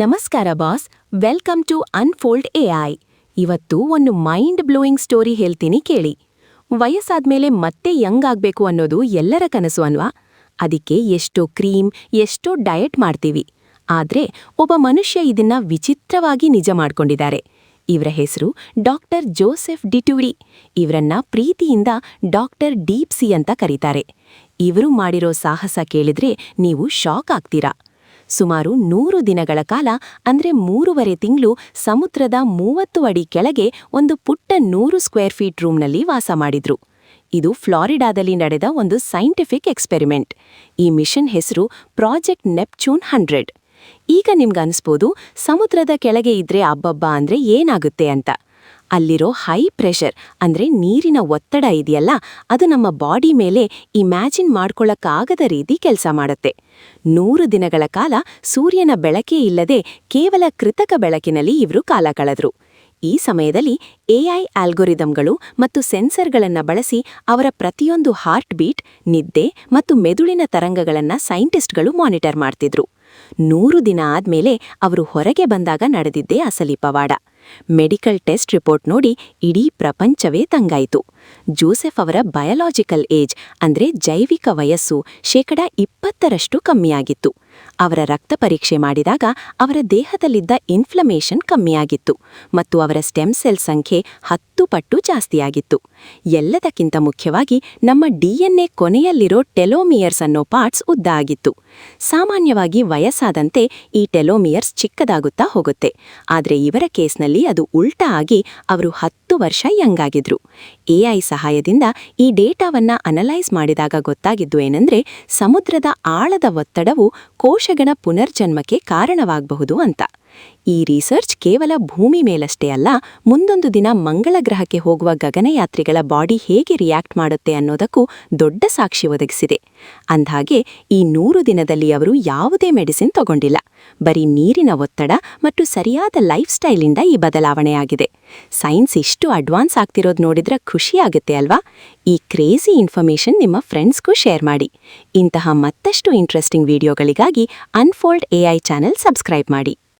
ನಮಸ್ಕಾರ boss, welcome to unfold AI ಇವತ್ತು ಒಂದು ಮೈಂಡ್ ಬ್ಲೋಯಿಂಗ್ ಸ್ಟೋರಿ ಹೇಳ್ತೀನಿ ಕೇಳಿ. ವಯಸ್ಸಾದ್ಮೇಲೆ ಮತ್ತೆ ಯಂಗ್ ಆಗ್ಬೇಕು ಅನ್ನೋದು ಎಲ್ಲರ ಕನಸು ಅನ್ವಾ ಅದಕ್ಕೆ ಎಷ್ಟೋ ಕ್ರೀಮ್, ಎಷ್ಟೋ ಡಯಟ್ ಮಾಡ್ತೀವಿ. ಆದ್ರೆ ಒಬ್ಬ ಮನುಷ್ಯ ಇದನ್ನ ವಿಚಿತ್ರವಾಗಿ ನಿಜ ಮಾಡ್ಕೊಂಡಿದ್ದಾರೆ. ಇವರ ಹೆಸರು ಡಾಕ್ಟರ್ ಜೋಸೆಫ್ ಡಿಟ್ಯೂರಿ ಇವರನ್ನ ಪ್ರೀತಿಯಿಂದ ಡಾಕ್ಟರ್ ಡೀಪ್ಸಿ ಅಂತ ಕರೀತಾರೆ. ಇವರು ಮಾಡಿರೋ ಸಾಹಸ ಕೇಳಿದ್ರೆ ನೀವು ಶಾಕ್ ಆಗ್ತೀರಾ? ಸುಮಾರು ನೂರು ದಿನಗಳ ಕಾಲ, ಅಂದ್ರೆ ಮೂರುವರೆ ತಿಂಗಳು, ಸಮುದ್ರದ ಮೂವತ್ತು ಅಡಿ ಕೆಳಗೆ ಒಂದು ಪುಟ್ಟ ನೂರು ಸ್ಕ್ವೇರ್ ಫೀಟ್ ರೂಮ್ನಲ್ಲಿ ವಾಸ ಮಾಡಿದ್ರು. ಇದು ಫ್ಲಾರಿಡಾದಲ್ಲಿ ನಡೆದ ಒಂದು ಸೈಂಟಿಫಿಕ್ ಎಕ್ಸ್ಪೆರಿಮೆಂಟ್. ಈ ಮಿಷನ್ ಹೆಸರು ಪ್ರಾಜೆಕ್ಟ್ ನೆಪ್ಚೂನ್ ಹಂಡ್ರೆಡ್. ಈಗ ನಿಮ್ಗನ್ಸ್ಬೋದು ಸಮುದ್ರದ ಕೆಳಗೆ ಇದ್ರೆ ಅಬ್ಬಬ್ಬ ಅಂದ್ರೆ ಏನಾಗುತ್ತೆ ಅಂತ. ಅಲ್ಲಿರೋ ಹೈ ಪ್ರೆಷರ್ ಅಂದ್ರೆ ನೀರಿನ ಒತ್ತಡ ಇದೆಯಲ್ಲ, ಅದು ನಮ್ಮ ಬಾಡಿ ಮೇಲೆ ಇಮ್ಯಾಜಿನ್ ಮಾಡ್ಕೊಳ್ಳಕ್ಕಾಗದ ರೀತಿ ಕೆಲಸ ಮಾಡುತ್ತೆ. ನೂರು ದಿನಗಳ ಕಾಲ ಸೂರ್ಯನ ಬೆಳಕೇ ಇಲ್ಲದೆ ಕೇವಲ ಕೃತಕ ಬೆಳಕಿನಲ್ಲಿ ಇವರು ಕಾಲ ಕಳೆದ್ರು. ಈ ಸಮಯದಲ್ಲಿ ಎಐ ಆಲ್ಗೊರಿದಮ್ಗಳು ಮತ್ತು ಸೆನ್ಸರ್ಗಳನ್ನ ಬಳಸಿ ಅವರ ಪ್ರತಿಯೊಂದು ಹಾರ್ಟ್ ಬೀಟ್ ನಿದ್ದೆ ಮತ್ತು ಮೆದುಳಿನ ತರಂಗಗಳನ್ನ ಸೈಂಟಿಸ್ಟ್ಗಳು ಮಾನಿಟರ್ ಮಾಡ್ತಿದ್ರು. ನೂರು ದಿನ ಆದ್ಮೇಲೆ ಅವರು ಹೊರಗೆ ಬಂದಾಗ ನಡೆದಿದ್ದೇ ಅಸಲಿ ಪವಾಡ. ಮೆಡಿಕಲ್ ಟೆಸ್ಟ್ ರಿಪೋರ್ಟ್ ನೋಡಿ ಇಡೀ ಪ್ರಪಂಚವೇ ತಂಗಾಯಿತು. ಜೋಸೆಫ್ ಅವರ ಬಯಲಾಜಿಕಲ್ ಏಜ್ ಅಂದ್ರೆ ಜೈವಿಕ ವಯಸ್ಸು ಶೇಕಡ ಇಪ್ಪತ್ತರಷ್ಟು ಕಮ್ಮಿಯಾಗಿತ್ತು. ಅವರ ರಕ್ತ ಪರೀಕ್ಷೆ ಮಾಡಿದಾಗ ಅವರ ದೇಹದಲ್ಲಿದ್ದ ಇನ್ಫ್ಲಮೇಷನ್ ಕಮ್ಮಿಯಾಗಿತ್ತು ಮತ್ತು ಅವರ ಸ್ಟೆಮ್ ಸೆಲ್ ಸಂಖ್ಯೆ ಹತ್ತು ಪಟ್ಟು ಜಾಸ್ತಿಯಾಗಿತ್ತು. ಎಲ್ಲದಕ್ಕಿಂತ ಮುಖ್ಯವಾಗಿ ನಮ್ಮ ಡಿಎನ್ಎ ಕೊನೆಯಲ್ಲಿರೋ ಟೆಲೋಮಿಯರ್ಸ್ ಅನ್ನೋ ಪಾರ್ಟ್ಸ್ ಉದ್ದ ಆಗಿತ್ತು. ಸಾಮಾನ್ಯವಾಗಿ ವಯಸ್ಸಾದಂತೆ ಈ ಟೆಲೋಮಿಯರ್ಸ್ ಚಿಕ್ಕದಾಗುತ್ತಾ ಹೋಗುತ್ತೆ. ಆದರೆ ಇವರ ಕೇಸ್ನಲ್ಲಿ ಅದು ಉಲ್ಟಾ ಆಗಿ ಅವರು ಹತ್ತು ವರ್ಷ ಯಂಗಾಗಿದ್ರು ಎಐ ಸಹಾಯದಿಂದ ಈ ಡೇಟಾವನ್ನ ಅನಲೈಸ್ ಮಾಡಿದಾಗ ಗೊತ್ತಾಗಿದ್ದು ಏನಂದ್ರೆ ಸಮುದ್ರದ ಆಳದ ಒತ್ತಡವು ಕೋಶಗಣ ಪುನರ್ಜನ್ಮಕ್ಕೆ ಕಾರಣವಾಗಬಹುದು ಅಂತ. ಈ ರಿಸರ್ಚ್ ಕೇವಲ ಭೂಮಿ ಮೇಲಷ್ಟೇ ಅಲ್ಲ, ಮುಂದೊಂದು ದಿನ ಮಂಗಳ ಗ್ರಹಕ್ಕೆ ಹೋಗುವ ಗಗನಯಾತ್ರಿಗಳ ಬಾಡಿ ಹೇಗೆ ರಿಯಾಕ್ಟ್ ಮಾಡುತ್ತೆ ಅನ್ನೋದಕ್ಕೂ ದೊಡ್ಡ ಸಾಕ್ಷಿ ಒದಗಿಸಿದೆ. ಅಂದ್ಹಾಗೆ, ಈ ನೂರು ದಿನದಲ್ಲಿ ಅವರು ಯಾವುದೇ ಮೆಡಿಸಿನ್ ತಗೊಂಡಿಲ್ಲ. ಬರೀ ನೀರಿನ ಒತ್ತಡ ಮತ್ತು ಸರಿಯಾದ ಲೈಫ್ ಸ್ಟೈಲಿಂದ ಈ ಬದಲಾವಣೆಯಾಗಿದೆ. ಸೈನ್ಸ್ ಇಷ್ಟು ಅಡ್ವಾನ್ಸ್ ಆಗ್ತಿರೋದು ನೋಡಿದ್ರೆ ಖುಷಿಯಾಗುತ್ತೆ ಅಲ್ವಾ? ಈ ಕ್ರೇಜಿ ಇನ್ಫಾರ್ಮೇಷನ್ ನಿಮ್ಮ ಫ್ರೆಂಡ್ಸ್ಗೂ ಶೇರ್ ಮಾಡಿ. ಇಂತಹ ಮತ್ತಷ್ಟು ಇಂಟ್ರೆಸ್ಟಿಂಗ್ ವಿಡಿಯೋಗಳಿಗಾಗಿ ಅನ್ಫೋಲ್ಡ್ ಎಐ ಚಾನೆಲ್ ಸಬ್ಸ್ಕ್ರೈಬ್ ಮಾಡಿ.